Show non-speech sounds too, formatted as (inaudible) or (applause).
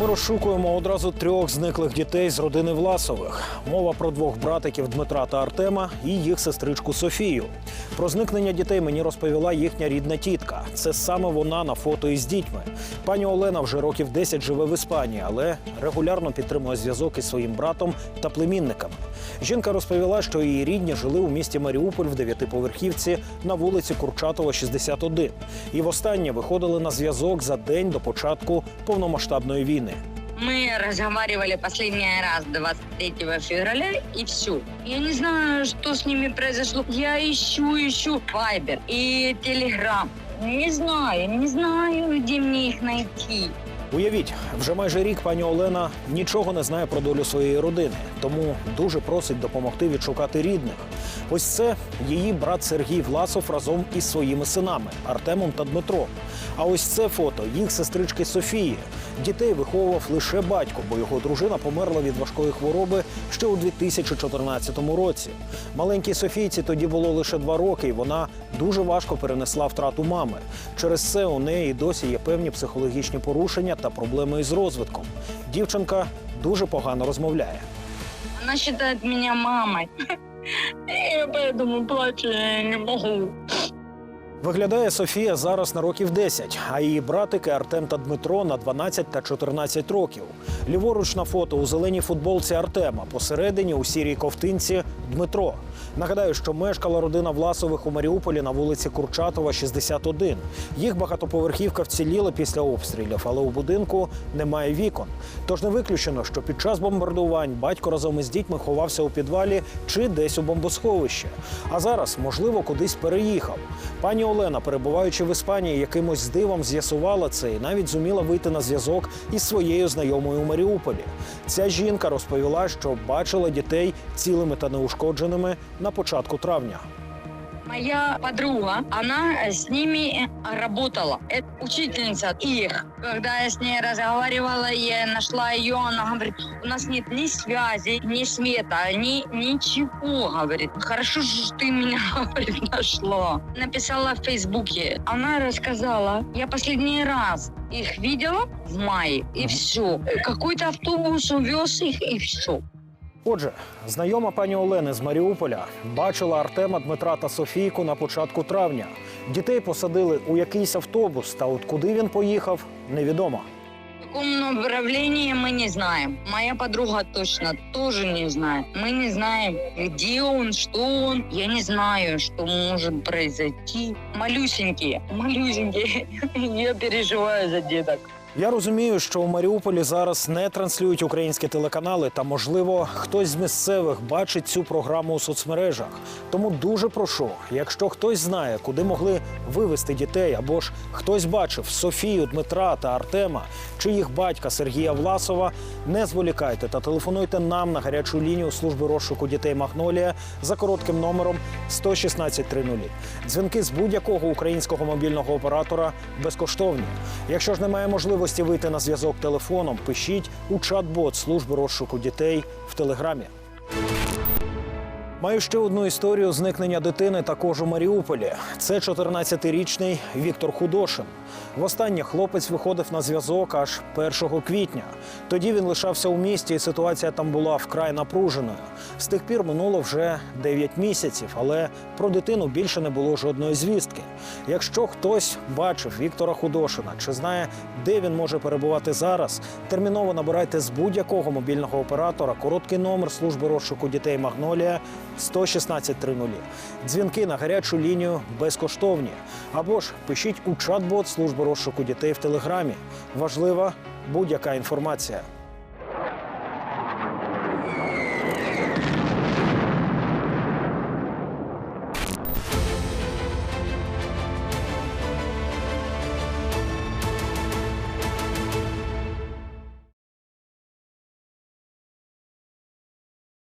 Ми розшукуємо одразу трьох зниклих дітей з родини Власових. Мова про двох братиків Дмитра та Артема і їх сестричку Софію. Про зникнення дітей мені розповіла їхня рідна тітка. Це саме вона на фото із дітьми. Пані Олена вже років 10 живе в Іспанії, але регулярно підтримує зв'язок із своїм братом та племінниками. Жінка розповіла, що її рідні жили у місті Маріуполь в дев'ятиповерхівці на вулиці Курчатова, 61. І востаннє виходили на зв'язок за день до початку повномасштабної війни. Мы разговаривали последний раз 23 февраля и все. Я не знаю, что с ними произошло. Я ищу, ищу Вайбер и Телеграм. Не знаю, не знаю, где мне их найти. Уявіть, вже майже рік пані Олена нічого не знає про долю своєї родини, тому дуже просить допомогти відшукати рідних. Ось це її брат Сергій Власов разом із своїми синами Артемом та Дмитром. А ось це фото їх сестрички Софії. Дітей виховував лише батько, бо його дружина померла від важкої хвороби ще у 2014 році. Маленькій Софійці тоді було лише два роки, і вона дуже важко перенесла втрату мами. Через це у неї досі є певні психологічні порушення та проблеми із розвитком. Дівчинка дуже погано розмовляє. Она считает меня мамой. Я поэтому плачу, я не могу. Виглядає Софія зараз на років 10, а її братики Артем та Дмитро на 12 та 14 років. Ліворуч на фото у зеленій футболці Артема, посередині у сірій ковтинці Дмитро. Нагадаю, що мешкала родина Власових у Маріуполі на вулиці Курчатова, 61. Їх багатоповерхівка вціліла після обстрілів, але у будинку немає вікон. Тож не виключено, що під час бомбардувань батько разом із дітьми ховався у підвалі чи десь у бомбосховищі. А зараз, можливо, кудись переїхав. Пані Олена, перебуваючи в Іспанії, якимось дивом з'ясувала це і навіть зуміла вийти на зв'язок із своєю знайомою у Маріуполі. Ця жінка розповіла, що бачила дітей цілими та неушкодженими на початку травня. Моя подруга, она с ними работала. Это учительница их. Когда я с ней разговаривала, я нашла ее, она говорит, у нас нет ни связи, ни света, ни ничего, говорит. Хорошо, что ты меня, (laughs) говорит, нашла. Написала в Фейсбуке. Она рассказала, я последний раз их видела в мае, и все. Какой-то автобус увез их, и все. Отже, знайома пані Олени з Маріуполя бачила Артема, Дмитра та Софійку на початку травня. Дітей посадили у якийсь автобус, та от куди він поїхав, невідомо. В каком мы не знаем. Моя подруга точно тоже не знает. Мы не знаем, где он, что он. Я не знаю, что может произойти. Малюсенькие, малюсенькие. (laughs) Я переживаю за деток. Я розумію, що у Маріуполі зараз не транслюють українські телеканали, та можливо хтось з місцевих бачить цю програму у соцмережах. Тому дуже прошу, якщо хтось знає, куди могли вивезти дітей, або ж хтось бачив Софію, Дмитра та Артема чи їх батька Сергія Власова, не зволікайте та телефонуйте нам на гарячу лінію служби розшуку дітей Магнолія за коротким номером 11630. Дзвінки з будь-якого українського мобільного оператора безкоштовні. Якщо ж немає можливості вийти на зв'язок телефоном, пишіть у чат-бот служби розшуку дітей в телеграмі. Маю ще одну історію зникнення дитини також у Маріуполі. Це 14-річний Віктор Худошин. Востаннє хлопець виходив на зв'язок аж 1 квітня. Тоді він лишався у місті, і ситуація там була вкрай напруженою. З тих пір минуло вже 9 місяців, але про дитину більше не було жодної звістки. Якщо хтось бачив Віктора Худошина чи знає, де він може перебувати зараз, терміново набирайте з будь-якого мобільного оператора короткий номер служби розшуку дітей Магнолія 11630. Дзвінки на гарячу лінію безкоштовні. Або ж пишіть у чат-бот служби розшуку дітей в телеграмі. Важлива будь-яка інформація.